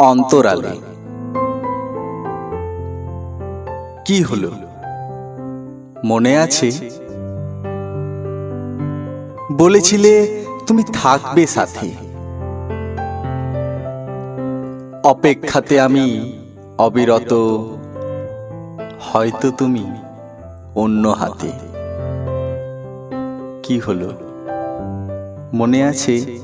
অন্তরালে। কি হলো? মনে আছে? বলেছিলে তুমি থাকবে সাথে। অপেক্ষাতে আমি অবিরত। হয়তো তুমি অন্য হাতে। কি হলো? মনে আছে?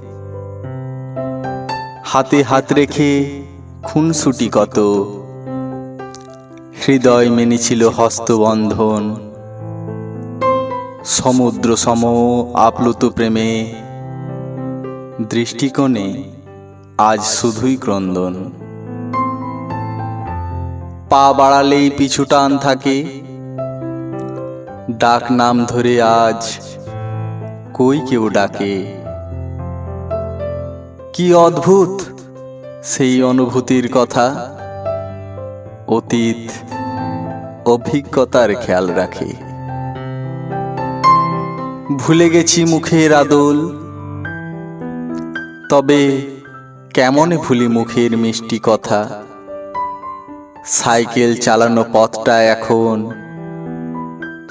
হাতে হাত রেখে খুনসুটি কত হৃদয় মেনেছিল হস্তবন্ধন। সমুদ্র সম আপ্লুত প্রেমে দৃষ্টিকোণে আজ শুধুই ক্রন্দন। পা বাড়ালেই পিছু টান থাকে। ডাক নাম ধরে আজ কই কেউ ডাকে। কি অদ্ভুত! সেই অনুভূতির কথা অতীত অভিজ্ঞতার খেয়াল রাখে। ভুলে গেছি মুখের আদল, তবে কেমন ভুলি মুখের মিষ্টি কথা? সাইকেল চালানো পথটা এখন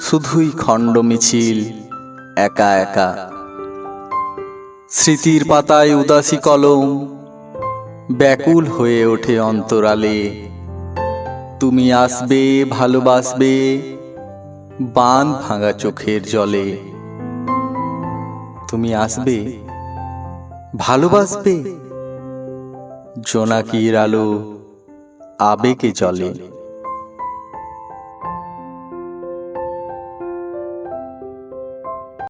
শুধুই খণ্ড মিছিল, একা একা। স্মৃতির পাতায় উদাসী কলম ব্যাকুল হয়ে ওঠে অন্তরালে। তুমি আসবে, ভালোবাসবে, বান ভাঙা চোখের জলে। তুমি আসবে, ভালোবাসবে, জোনাকির আলো আবেগে চলে